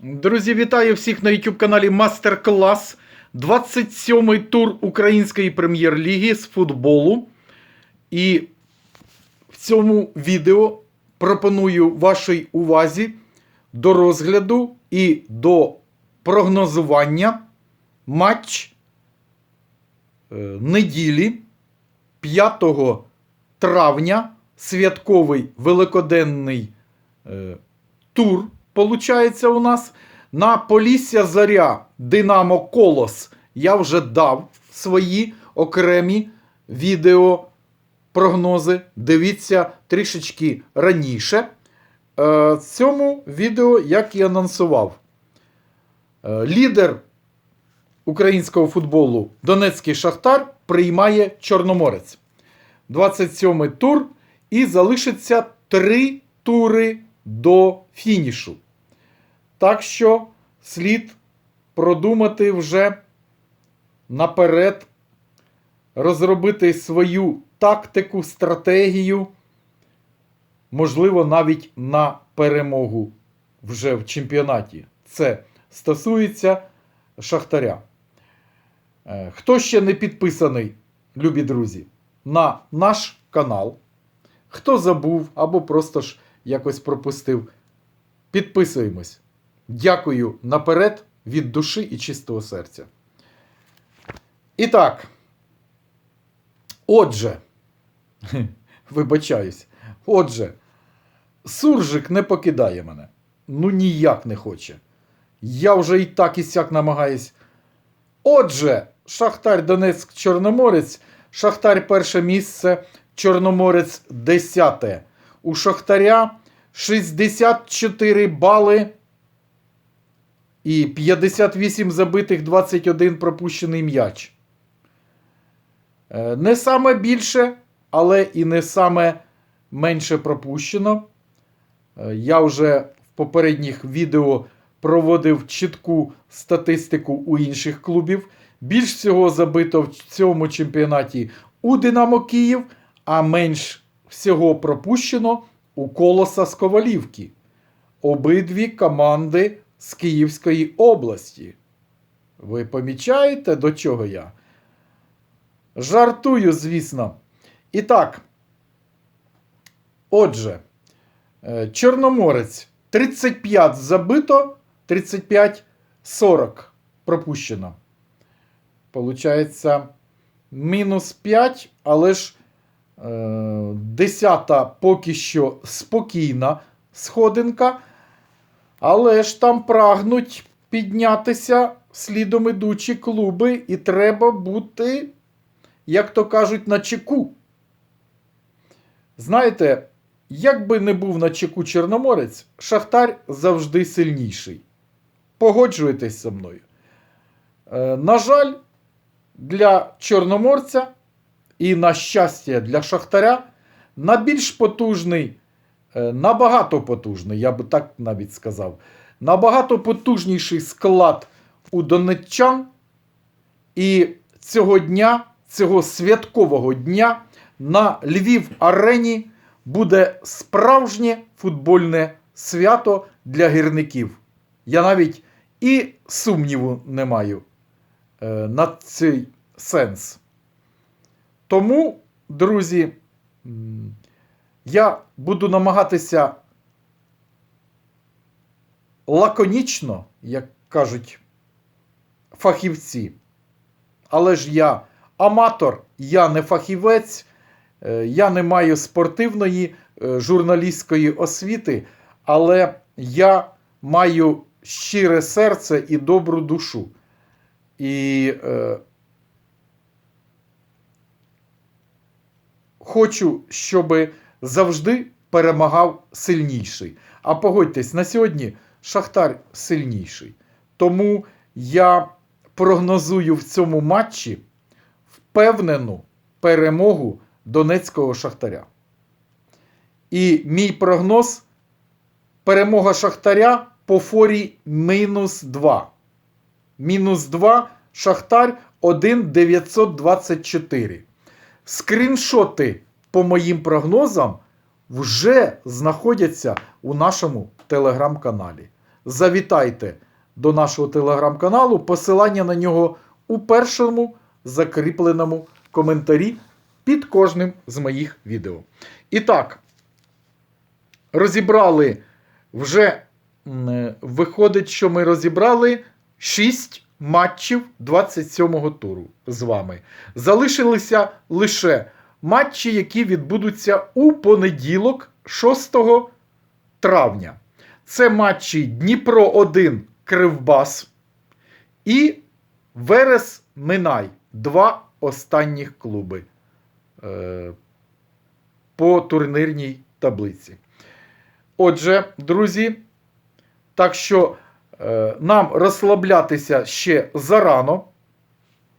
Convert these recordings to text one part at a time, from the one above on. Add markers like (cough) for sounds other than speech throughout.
Друзі, вітаю всіх на YouTube каналі Мастер Клас. 27-й тур Української прем'єр-ліги з футболу. І в цьому відео пропоную вашій увазі до розгляду і до прогнозування матч е, неділі 5 травня, святковий великоденний е, тур, получається у нас. На Полісся Заря Динамо Колос я вже дав свої окремі відео прогнози. Дивіться трішечки раніше. Е, цьому відео, як і анонсував, е, лідер українського футболу Донецький Шахтар приймає Чорноморець. 27 тур і залишиться три тури до фінішу. Так що слід продумати вже наперед, розробити свою тактику, стратегію, можливо, навіть на перемогу вже в чемпіонаті. Це стосується Шахтаря. Е, Хто ще не підписаний, любі друзі, на наш канал, хто забув або просто ж якось пропустив, підписуємось. Дякую наперед від душі і чистого серця. І так. Отже, (laughs) вибачаюсь. Отже, суржик не покидає мене. Ну ніяк не хоче. Я вже і так і сяк намагаюсь. Отже, Шахтар Донецьк Чорноморець. Шахтар перше місце, Чорноморець десяте. У Шахтаря 64 бали і 58 забитих 21 пропущений м'яч. Е, Не саме більше, але і не саме менше пропущено. Е, Я вже в попередніх відео проводив чітку статистику у інших клубів. Більш всього забито в цьому чемпіонаті у Динамо Київ, а менш всього пропущено у Колоса з Ковалівки. Обидві команди з Київської області. Ви помічаєте, до чого я? Жартую, звісно. І так. Отже, е, Чорноморець 35 забито, 35 40 пропущено. Получається мінус 5, але ж е, 10 поки що спокійна сходинка. Але ж там прагнуть піднятися слідом ідучі клуби, і треба бути, як то кажуть, на чеку. Знаєте, як би не був на чеку Чорноморець, Шахтар завжди сильніший. Погоджуєтесь зі мною. Е, на жаль, для Чорноморця і, на щастя, для Шахтаря на більш потужний, набагато потужний, я би так навіть сказав, набагато потужніший склад у донеччан. І цього дня, цього святкового дня на Львів арені буде справжнє футбольне свято для гірників. Я навіть і сумніву не маю е, на цей сенс. Тому, друзі, я буду намагатися лаконічно, як кажуть фахівці. Але ж я аматор, я не фахівець, е, я не маю спортивної е, журналістської освіти, але я маю щире серце і добру душу. І е, хочу, щоб завжди перемагав сильніший. А погодьтесь, на сьогодні Шахтар сильніший. Тому я прогнозую в цьому матчі впевнену перемогу Донецького Шахтаря. І мій прогноз перемога Шахтаря по форі мінус 2. Мінус 2 Шахтар 1,924. Скріншоти по моїм прогнозам вже знаходяться у нашому телеграм-каналі. завітайте до нашого телеграм-каналу. Посилання на нього у першому закріпленому коментарі під кожним з моїх відео. І так, розібрали вже виходить, що ми розібрали 6 матчів 27-го туру з вами. Залишилися лише матчі, які відбудуться у понеділок, 6 травня. Це матчі Дніпро 1 Кривбас і Верес Минай. Два останніх клуби е, по турнірній таблиці. Отже, друзі, так що е, нам розслаблятися ще зарано.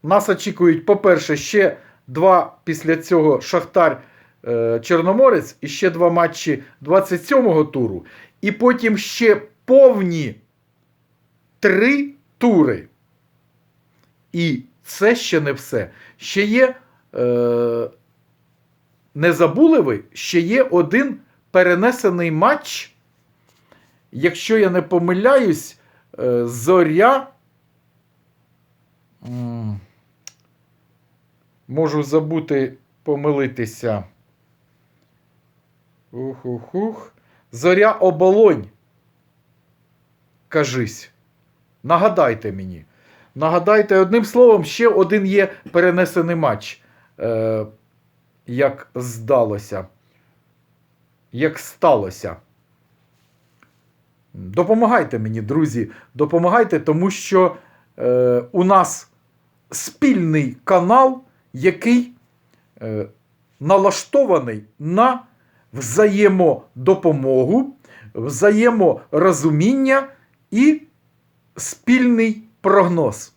Нас очікують, по-перше, ще два після цього Шахтар е, Чорноморець і ще два матчі 27-го туру. І потім ще повні три тури. І це ще не все. Ще є. Е, не забули ви, ще є один перенесений матч. Якщо я не помиляюсь, е, зоря. Можу забути помилитися. Ух-ух-ух. Зоря оболонь. Кажись. Нагадайте мені. Нагадайте одним словом, ще один є перенесений матч. Е, як здалося. Як сталося. Допомагайте мені, друзі. Допомагайте, тому що е, у нас спільний канал, який е, налаштований на взаємодопомогу, взаєморозуміння і спільний прогноз.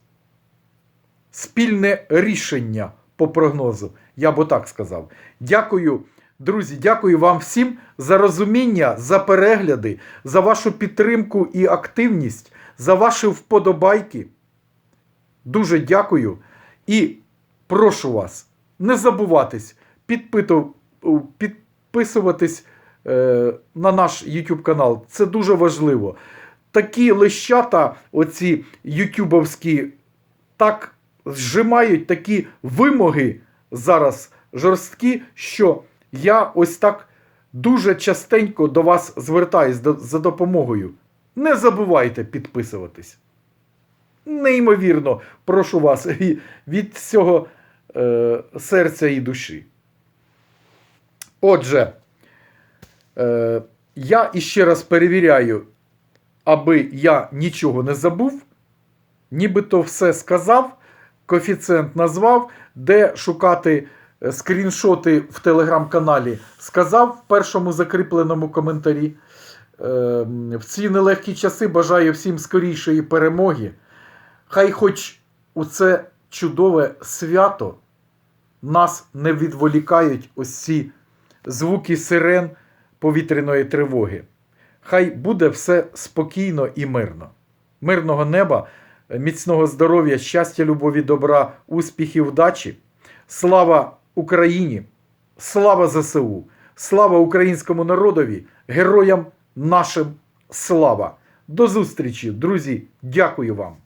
Спільне рішення по прогнозу. Я б так сказав. Дякую, друзі, дякую вам всім за розуміння, за перегляди, за вашу підтримку і активність, за ваші вподобайки. Дуже дякую. І прошу вас не забуватись підписуватись е, на наш YouTube канал. Це дуже важливо. Такі лещата, оці ютюбовські, так зжимають такі вимоги зараз жорсткі, що я ось так дуже частенько до вас звертаюсь за допомогою. Не забувайте підписуватись. Неймовірно, прошу вас (laughs) від всього е, серця і душі. Отже, е, я іще раз перевіряю, аби я нічого не забув, нібито все сказав, коефіцієнт назвав, де шукати е, скріншоти в телеграм-каналі, сказав в першому закріпленому коментарі. Е, В ці нелегкі часи бажаю всім скорішої перемоги. Хай хоч у це чудове свято нас не відволікають ось ці звуки сирен повітряної тривоги. Хай буде все спокійно і мирно. Мирного неба, міцного здоров'я, щастя, любові, добра, успіхів, удачі. Слава Україні! Слава ЗСУ! Слава українському народові, героям нашим слава! До зустрічі, друзі! Дякую вам!